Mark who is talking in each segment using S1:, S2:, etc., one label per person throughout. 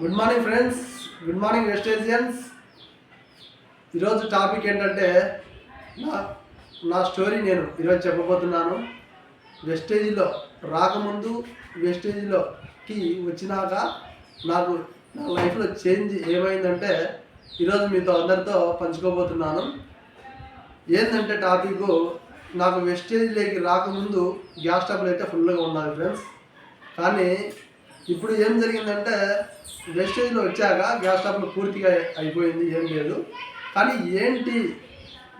S1: Good morning friends good morning వెస్టేజియన్స్ ఈరోజు topic ఏంటంటే నా నా స్టోరీ నేను ఈరోజు చెప్పబోతున్నాను. వెస్టేజ్లో రాకముందు వెస్టేజ్లోకి వచ్చినాక నాకు నా లైఫ్లో చేంజ్ ఏమైందంటే ఈరోజు మీతో అందరితో పంచుకోబోతున్నాను. ఏంటంటే టాపిక్ నాకు వెస్టేజ్లోకి రాకముందు గ్యాస్ స్టవ్లు అయితే ఫుల్గా ఉన్నాయి ఫ్రెండ్స్ కానీ ఇప్పుడు ఏం జరిగిందంటే వెస్టేజ్లో వచ్చాక గ్యాస్ స్టవ్లు పూర్తిగా అయిపోయింది ఏం లేదు. కానీ ఏంటి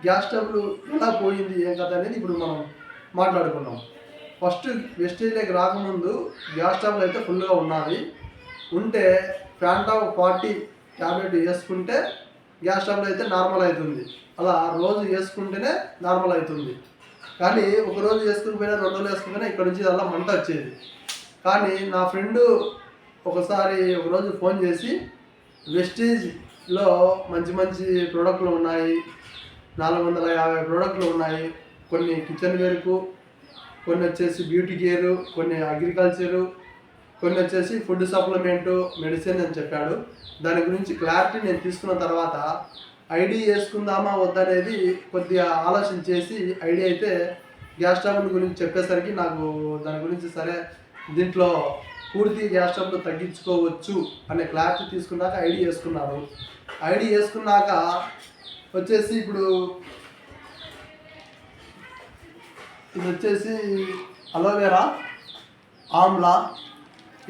S1: గ్యాస్ స్టవ్లు ఎలా పోయింది ఏం కథ అనేది ఇప్పుడు మనం మాట్లాడుకున్నాం ఫస్ట్ వెస్టేజ్లోకి రాకముందు గ్యాస్ స్టవ్లు అయితే ఫుల్గా ఉన్నాయి ఉంటే ఫ్యాంటా ఫార్టీ ట్యాబ్లెట్ వేసుకుంటే గ్యాస్ స్టవ్లు అయితే నార్మల్ అవుతుంది. అలా రోజు వేసుకుంటేనే నార్మల్ అవుతుంది. కానీ ఒక రోజు వేసుకుని పోయినా రెండు రోజులు వేసుకుని ఇక్కడ నుంచి అలా మంట వచ్చేది. కానీ నా ఫ్రెండ్ ఒకసారి ఒకరోజు ఫోన్ చేసి వెస్టేజ్లో మంచి మంచి ప్రోడక్ట్లు ఉన్నాయి. నాలుగు వందల యాభై ప్రోడక్ట్లు ఉన్నాయి. కొన్ని కిచెన్ వేర్కు కొన్ని వచ్చేసి బ్యూటీ కేరు కొన్ని అగ్రికల్చరు కొన్ని వచ్చేసి ఫుడ్ సప్లిమెంటు మెడిసిన్ అని చెప్పాడు. దాని గురించి క్లారిటీ నేను తీసుకున్న తర్వాత ఐడి వేసుకుందామా వద్దనేది కొద్దిగా ఆలోచన చేసి ఐడి అయితే గ్యాస్ స్టవ్ గురించి చెప్పేసరికి నాకు దాని గురించి సరే దీంట్లో పూర్తి గ్యాస్ స్టవ్లు తగ్గించుకోవచ్చు అనే క్లారిటీ తీసుకున్నాక ఐడి వేసుకున్నారు. ఐడి వేసుకున్నాక వచ్చేసి ఇప్పుడు ఇది వచ్చేసి అలోవెరా ఆమ్లా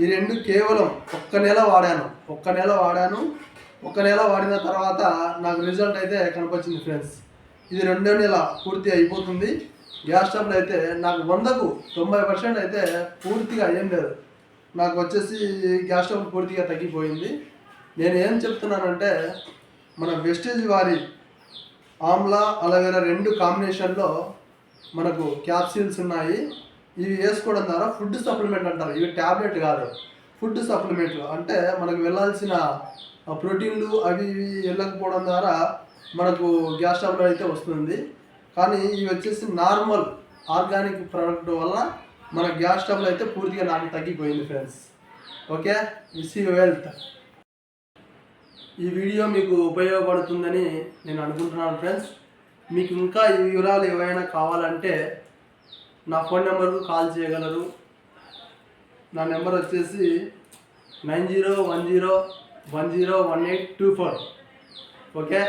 S1: ఈ రెండు కేవలం ఒక్క నెల వాడాను. ఒక్క నెల వాడాను. ఒక నెల వాడిన తర్వాత నాకు రిజల్ట్ అయితే కనపచ్చింది ఫ్రెండ్స్. ఇది రెండో నెల పూర్తి అయిపోతుంది. గ్యాస్ స్టవ్లు అయితే నాకు వందకు తొంభై పర్సెంట్ అయితే పూర్తిగా ఏం లేదు. నాకు వచ్చేసి గ్యాస్ స్టవ్ పూర్తిగా తగ్గిపోయింది. నేను ఏం చెప్తున్నానంటే మన వెస్టేజ్ వారి ఆమ్లా అలవేరా రెండు కాంబినేషన్లో మనకు క్యాప్సిల్స్ ఉన్నాయి. ఇవి వేసుకోవడం ద్వారా ఫుడ్ సప్లిమెంట్ అంటారు. ఇవి ట్యాబ్లెట్ కాదు. ఫుడ్ సప్లిమెంట్లు అంటే మనకు వెళ్ళాల్సిన ప్రోటీన్లు అవి ఇవి వెళ్ళకపోవడం ద్వారా మనకు గ్యాస్ ట్యాబ్లెట్ అయితే వస్తుంది. కానీ ఇవి వచ్చేసి నార్మల్ ఆర్గానిక్ ప్రోడక్ట్ వల్ల మన గ్యాస్ స్టవ్లో అయితే పూర్తిగా నాకు తగ్గిపోయింది friends. Okay? Wish you wealth ఈ వీడియో మీకు ఉపయోగపడుతుందని నేను అనుకుంటున్నాను ఫ్రెండ్స్. మీకు ఇంకా ఈ వివరాలు ఏవైనా కావాలంటే నా ఫోన్ నెంబర్కు కాల్ చేయగలరు. నా నెంబర్ వచ్చేసి nine zero one zero one zero one eight two four. Okay?